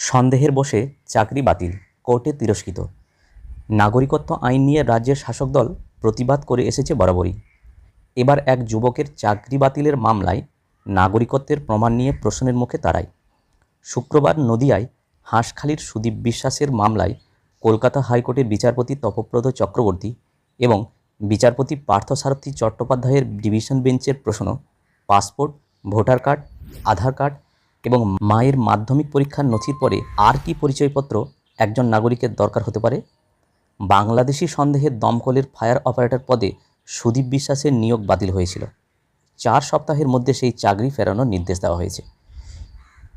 সন্দেহের বসে চাকরি বাতিল, কোর্টে তিরস্কৃত। নাগরিকত্ব আইন নিয়ে রাজ্যের শাসক দল প্রতিবাদ করে এসেছে বরাবরই। এবার এক যুবকের চাকরি বাতিলের মামলায় নাগরিকত্বের প্রমাণ নিয়ে প্রশ্নের মুখে তারাই। শুক্রবার নদিয়ায় হাঁসখালির সুদীপ বিশ্বাসের মামলায় কলকাতা হাইকোর্টের বিচারপতি তপব্রত চক্রবর্তী এবং বিচারপতি পার্থসারথী চট্টোপাধ্যায়ের ডিভিশন বেঞ্চের প্রশ্ন, passport, voter card, Aadhaar card এবং মায়ের মাধ্যমিক পরীক্ষার নথির পরে আর কি পরিচয়পত্র একজন নাগরিকের দরকার হতে পারে? বাংলাদেশি সন্দেহের দমকলের ফায়ার অপারেটর পদে সুদীপ বিশ্বাসের নিয়োগ বাতিল হয়েছিল। চার সপ্তাহের মধ্যে সেই চাকরি ফেরানোর নির্দেশ দেওয়া হয়েছে।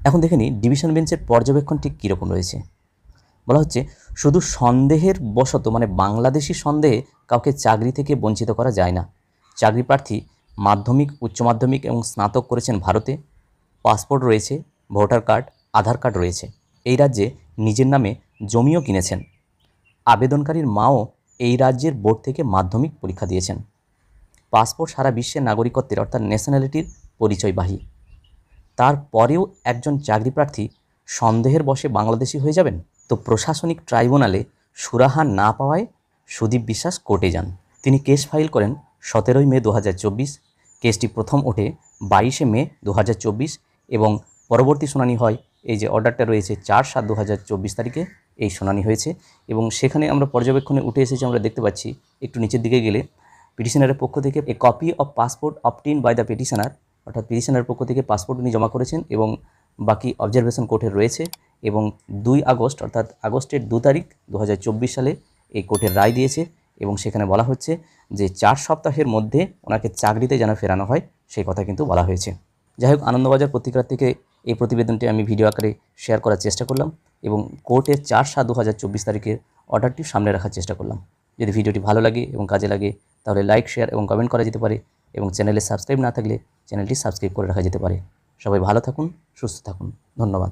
এখন দেখে নিই, ডিভিশন বেঞ্চের পর্যবেক্ষণ ঠিক কীরকম রয়েছে? বলা হচ্ছে, শুধু সন্দেহের বশত মানে বাংলাদেশি সন্দেহে কাউকে চাকরি থেকে বঞ্চিত করা যায় না। চাকরি প্রার্থী, মাধ্যমিক, উচ্চ মাধ্যমিক এবং স্নাতক করেছেন ভারতে। পাসপোর্ট রয়েছে, ভোটার কার্ড, আধার কার্ড রয়েছে। এই রাজ্যে নিজের নামে জমিও কিনেছেন। আবেদনকারীর মাও এই রাজ্যের বোর্ড থেকে মাধ্যমিক পরীক্ষা দিয়েছেন। পাসপোর্ট সারা বিশ্বের নাগরিকত্বের, অর্থাৎ ন্যাশনালিটির পরিচয়বাহী। তারপরেও একজন চাকরি প্রার্থী সন্দেহের বশে বাংলাদেশি হয়ে যাবেন? তো প্রশাসনিক ট্রাইব্যুনালে সুরাহা না পাওয়ায় সুদীপ বিশ্বাস কোর্টে যান। তিনি কেস ফাইল করেন সতেরোই মে দু হাজার চব্বিশ। কেসটি প্রথম ওঠে বাইশে মে দু হাজার চব্বিশ। এবং পরবর্তী শুনানি হয় এই যে অর্ডারটা রয়েছে চার সাত দু তারিখে এই শুনানি হয়েছে এবং সেখানে আমরা পর্যবেক্ষণে উঠে এসেছি, আমরা দেখতে পাচ্ছি একটু নিচের দিকে গেলে পিটিশনারের পক্ষ থেকে a copy of passport obtained by the petitioner অর্থাৎ পিটিশনারের পক্ষ থেকে পাসপোর্ট উনি জমা করেছেন এবং বাকি অবজারভেশন কোর্টের রয়েছে এবং দুই আগস্ট, অর্থাৎ আগস্টের দু তারিখ দু হাজার চব্বিশ সালে এই কোর্টের রায় দিয়েছে এবং সেখানে বলা হচ্ছে যে চার সপ্তাহের মধ্যে ওনাকে চাকরিতে যেন ফেরানো হয়, সেই কথা কিন্তু বলা হয়েছে। যাই হোক আনন্দবাজার পত্রিকার থেকে এই প্রতিবেদনটি আমি ভিডিও আকারে শেয়ার করার চেষ্টা করলাম এবং কোর্টের চার সাত দু হাজার চব্বিশ তারিখের অর্ডারটি সামনে রাখার চেষ্টা করলাম। যদি ভিডিওটি ভালো লাগে এবং কাজে লাগে, তাহলে লাইক শেয়ার এবং কমেন্ট করা যেতে পারে এবং চ্যানেলে সাবস্ক্রাইব না থাকলে চ্যানেলটি সাবস্ক্রাইব করে রাখা যেতে পারে। সবাই ভালো থাকুন, সুস্থ থাকুন। ধন্যবাদ।